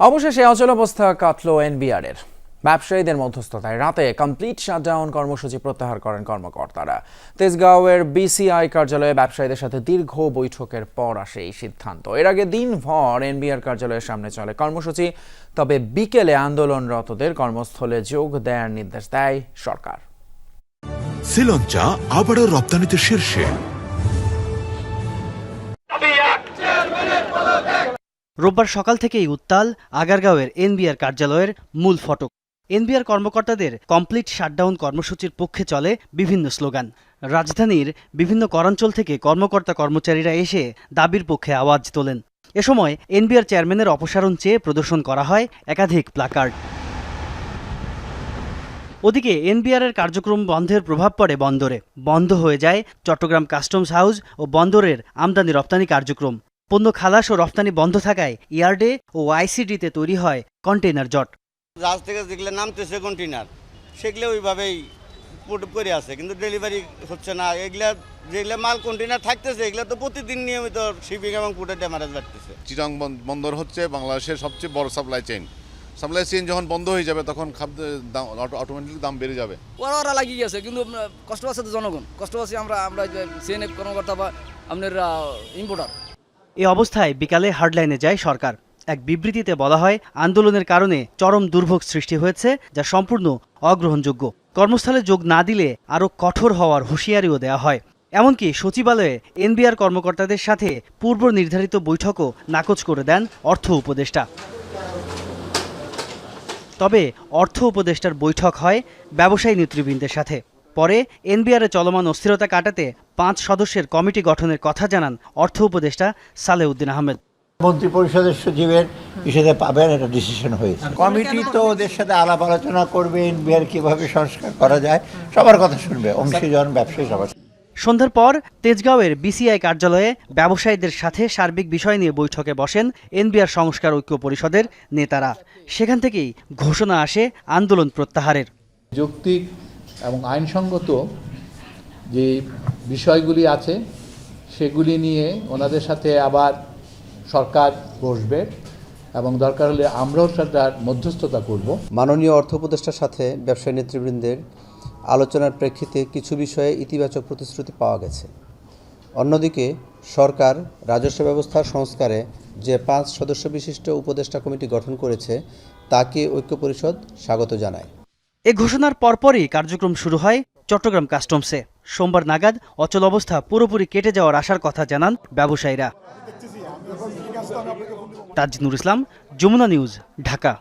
অবশেষে অচল অবস্থা কাটল এনবিআর এর ব্যবসায়ীদের মধ্যস্থতায় রাতে কমপ্লিট শাটডাউন কর্মসূচি প্রত্যাহার করেন কর্মকর্তারা। তেজগাঁওয়ের বিসিআই কার্যালয়ে ব্যবসায়ীদের সাথে দীর্ঘ বৈঠকের পর আসে এই সিদ্ধান্ত। এর আগে দিনভর এনবিআর কার্যালয়ের সামনে চলে কর্মসূচি, তবে বিকেলে আন্দোলনরতদের কর্মস্থলে যোগ দেওয়ার নির্দেশ দেয় সরকার। শ্রীলঞ্চা আবারও রপ্তানিতে শীর্ষে। রোববার সকাল থেকেই উত্তাল আগারগাঁওয়ের এনবিআর কার্যালয়ের মূল ফটক। এনবিআর কর্মকর্তাদের কমপ্লিট শাটডাউন কর্মসূচির পক্ষে চলে বিভিন্ন স্লোগান। রাজধানীর বিভিন্ন করাঞ্চল থেকে কর্মকর্তা কর্মচারীরা এসে দাবির পক্ষে আওয়াজ তোলেন। এ সময় এনবিআর চেয়ারম্যানের অপসারণ চেয়ে প্রদর্শন করা হয় একাধিক প্লাকার্ড। ওদিকে এনবিআরের কার্যক্রম বন্ধের প্রভাব পড়ে বন্দরে। বন্ধ হয়ে যায় চট্টগ্রাম কাস্টমস হাউস ও বন্দরের আমদানি রপ্তানি কার্যক্রম। পণ্য খালাস ও রপ্তানি বন্ধ থাকায় ইয়ার্ডে ও আইসিডিতে তৈরি হয় কন্টেইনার জট। জাহাজ থেকে যেগুলো নামতেছে কন্টেনার সেগুলো ওইভাবেই পুট করে আছে কিন্তু ডেলিভারি হচ্ছে না। এগুলা যেগুলো মাল কন্টেনার থাকতেছে এগুলো তো প্রতিদিন নিয়মিত শিপিং এবং পুটের ড্যামারেজ বাড়তেছে। চিটাং বন- বন্দর হচ্ছে বাংলাদেশের সবচেয়ে বড় সাপ্লাই চেইন সাপ্লাই চেইন যখন বন্ধ হয়ে যাবে তখন খাদ্যের দাম অটোমেটিক দাম বেড়ে যাবে। ওরা ওরা লাগিয়ে গেছে কিন্তু আপনার কষ্ট আছে তো জনগণ। কষ্ট আছে আমরা আমরা সিএনএফ কর্মকর্তা বা আপনার ইম্পোর্টার এ অবস্থায় বিকালে হার্ডলাইনে যায় সরকার। এক বিবৃতিতে বলা হয়, আন্দোলনের কারণে চরম দুর্ভোগ সৃষ্টি হয়েছে, যা সম্পূর্ণ অগ্রহণযোগ্য। কর্মস্থলে যোগ না দিলে আরও কঠোর হওয়ার হুঁশিয়ারিও দেওয়া হয়। এমনকি সচিবালয়ে এনবিআর কর্মকর্তাদের সাথে পূর্ব নির্ধারিত বৈঠকও নাকচ করে দেন অর্থ উপদেষ্টা। তবে অর্থ উপদেষ্টার বৈঠক হয় ব্যবসায়ী নেতৃবৃন্দের সাথে। পরে এনবিআরে চলমান অস্থিরতা কাটাতে পাঁচ সদস্যের কমিটি গঠনের কথা জানান অর্থ উপদেষ্টা সালেউদ্দিন আহমেদ। মন্ত্রী পরিষদের সচিবের ইসেতে পাবেন একটা ডিসিশন হয়েছে। কমিটি তো ওদের সাথে আলাপ আলোচনা করবে এনবিআর কীভাবে সংস্কার করা যায় সবার কথা শুনবে অংশীজন ব্যবসায়ী সবার। সন্ধ্যার পর তেজগাঁওয়ের বিসিআই কার্যালয়ে ব্যবসায়ীদের সাথে সার্বিক বিষয় নিয়ে বৈঠকে বসেন এনবিআর সংস্কার ঐক্য পরিষদের নেতারা। সেখান থেকেই ঘোষণা আসে আন্দোলন প্রত্যাহারের। যৌক্তিক এবং আইনসঙ্গত যে বিষয়গুলি আছে, সেগুলি নিয়ে ওনাদের সাথে আবার সরকার বসবে এবং দরকার হলে আমরাও তার মধ্যস্থতা করব। মাননীয় অর্থ উপদেষ্টার সাথে ব্যবসায়ী নেতৃবৃন্দের আলোচনার প্রেক্ষিতে কিছু বিষয়ে ইতিবাচক প্রতিশ্রুতি পাওয়া গেছে। অন্যদিকে, সরকার রাজস্ব ব্যবস্থার সংস্কারে যে পাঁচ সদস্য বিশিষ্ট উপদেষ্টা কমিটি গঠন করেছে, তাকে ঐক্য পরিষদ স্বাগত জানায়। এ ঘোষণার পরপরই কার্যক্রম শুরু হয় চট্টগ্রাম কাস্টমসে। সোমবার নাগাদ অচল অবস্থা পুরোপুরি কেটে যাওয়ার আশার কথা জানান ব্যবসায়ীরা। তাজনুর ইসলাম, যমুনা নিউজ, ঢাকা।